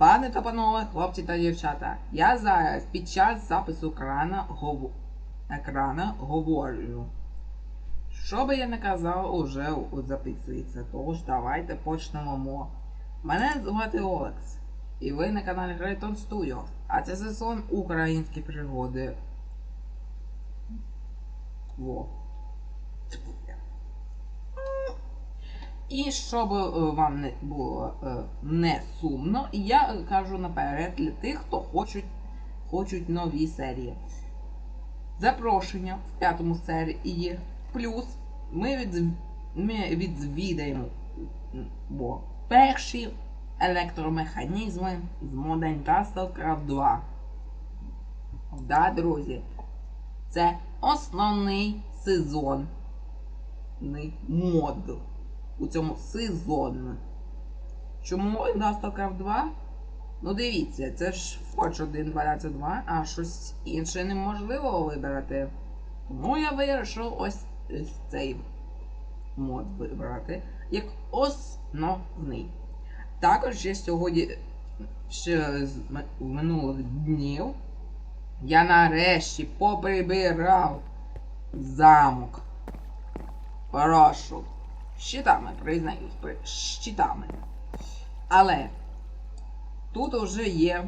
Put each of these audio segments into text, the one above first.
Пане та панове, хлопці та дівчата, я зараз під час запису екрана, гов... екрана говорю. Що би я не казав, уже записується. Тож давайте почнемо. Мене звати Олекс. І ви на каналі Грейтон Studios. А це сезон Українські пригоди. Во. Тьфу я. І щоб е, вам не було е, не сумно, я кажу наперед для тих, хто хочуть, хочуть нові серії. Запрошення в п'ятому серії. Плюс ми, від, ми відвідаємо бо, перші електромеханізми з Modern Castle 2. Да, друзі, це основний сезон мод у цьому сезон. Чому Industrial Craft 2? Ну дивіться, це ж Forge 1, 12.2, а щось інше неможливо вибрати. Тому я вирішив ось цей мод вибрати як основний. Також я сьогодні ще з минулих днів я нарешті поприбирав замок. Прошу. Щитами, признаюсь, при- щитами. Але тут уже є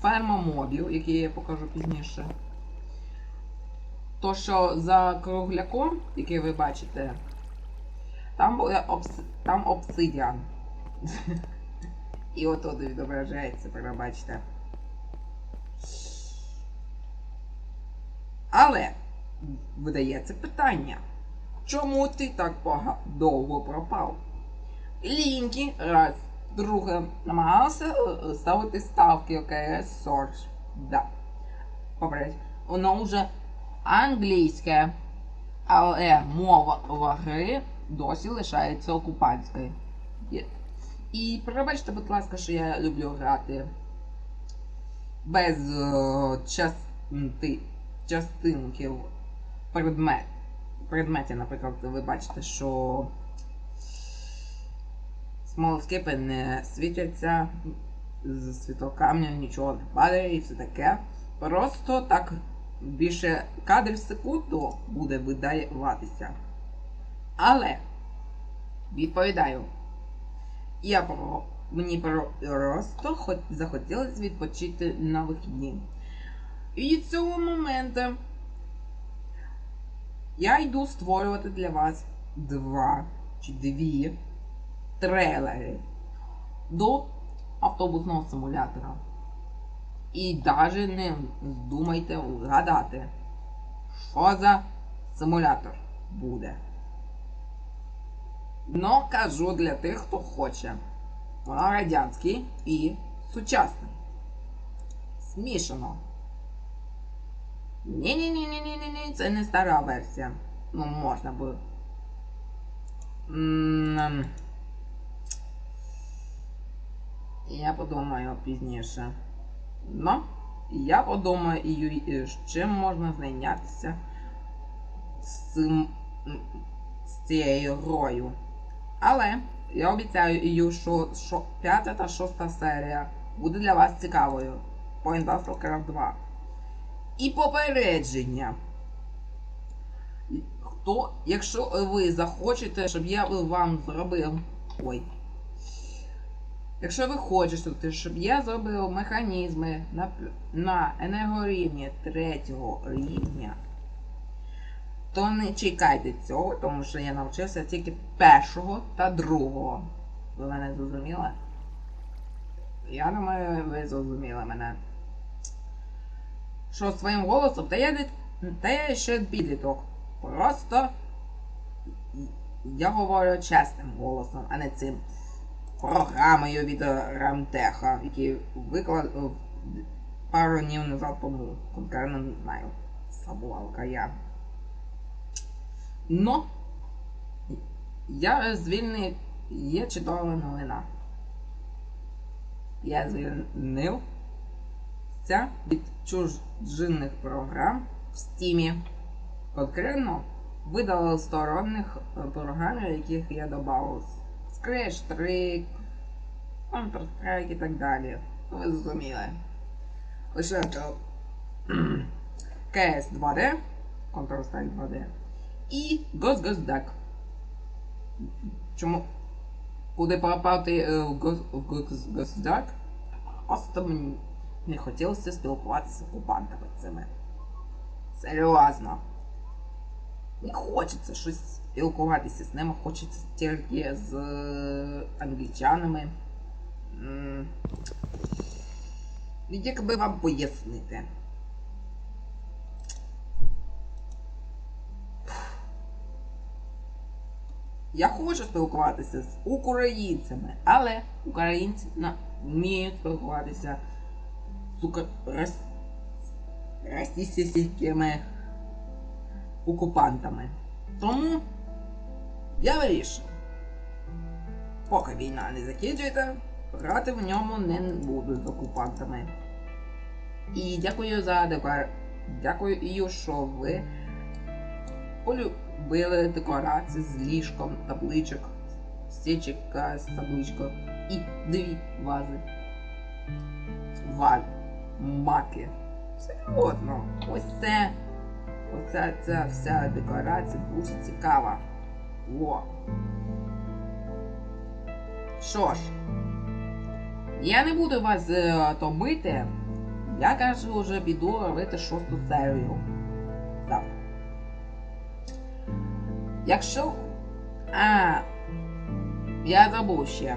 ферма мобів, які я покажу пізніше. То, що за кругляком, який ви бачите, там буде обс... там обсидіан. І отут відображається, перебачте. Але видається питання. Чому ти так довго пропав? Лінкі раз, друге, намагався е, ставити ставки ОКС Search. Да. Попередь. Воно вже англійське, але мова гри досі лишається окупантською. І пробачте, будь ласка, що я люблю грати без е, части, частинків предмет. Предметі, наприклад, ви бачите, що смолоскипи не світяться, з світлокамня нічого не падає і все таке. Просто так більше кадрів в секунду буде видаватися. Але відповідаю, я про мені просто хоч захотілося відпочити на вихідні. І цього моменту я йду створювати для вас два чи дві трейлери до автобусного симулятора. І навіть не думайте вгадати, що за симулятор буде. Но кажу для тих, хто хоче. Воно радянський і сучасний. Смішано. Ні-ні-ні-ні-ні-ні, це не стара версія. Ну, можна. М, Я подумаю пізніше. Ну, я подумаю, і з чим можна зайнятися з, з цією грою. Але я обіцяю, що, що п'ята та шоста серія буде для вас цікавою по Industrial Craft 2. І попередження. Хто, якщо ви захочете, щоб я вам зробив. Ой. Якщо ви хочете, щоб я зробив механізми на, на енергорівні третього рівня, то не чекайте цього, тому що я навчився тільки першого та другого. Ви мене зрозуміли? Я думаю, ви зрозуміли мене що своїм голосом, та я не та я ще підліток. Просто я говорю чесним голосом, а не цим програмою від Рамтеха, який виклад пару днів назад тому. Конкретно не знаю. Забувалка я. Но я звільнив. Є чудова новина. Я звільнив це від чужинних програм в Steam. Конкретно видалили сторонних е, програм, яких я додав. Scratch 3, Counter-Strike і так далі. Ви зрозуміли. Лише CS 2D, Counter-Strike 2D і Ghost Ghost Duck. Чому? Куди попати е, в Ghost, в Не хотілося спілкуватися з окупантами цими. Серйозно. Не хочеться щось спілкуватися з ними, хочеться тільки з е, англічанами. М, Як би вам пояснити? Я хочу спілкуватися з українцями, але українці вміють спілкуватися з ука... рос... російськими окупантами. Тому я вирішив, поки війна не закінчується, грати в ньому не буду з окупантами. І дякую за декор... Дякую, що ви полюбили декорації з ліжком, табличок, стічка з табличкою і дві вази. Ваз. Маки. Серйозно. Ось це. Оця ця вся декорація дуже цікава. Во. Що ж, я не буду вас е, томити. Я кажу, вже піду робити шосту серію. Так. Якщо. А. Я забув ще.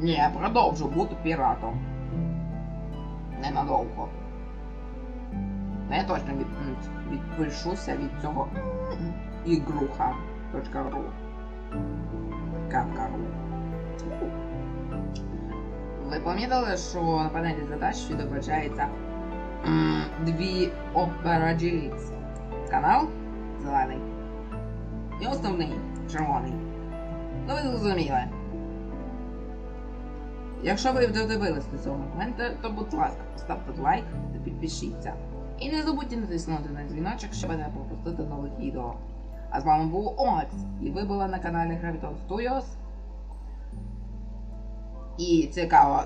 Я продовжу бути піратом. Ненадовго. Я точно від, відпишуся від цього ігруха.ру Капка.ру Ви помітили, що на панелі задач відображається дві GX. Канал зелений. І основний червоний. Ну ви зрозуміли. Якщо ви додивились до цього моменту, то будь ласка, поставте лайк та підпишіться. І не забудьте натиснути на дзвіночок, щоб не пропустити нових відео. А з вами був Олекс, і ви були на каналі Graviton Studios. І цікава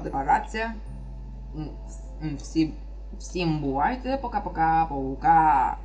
м, Всім, всім бувайте, пока-пока, паука.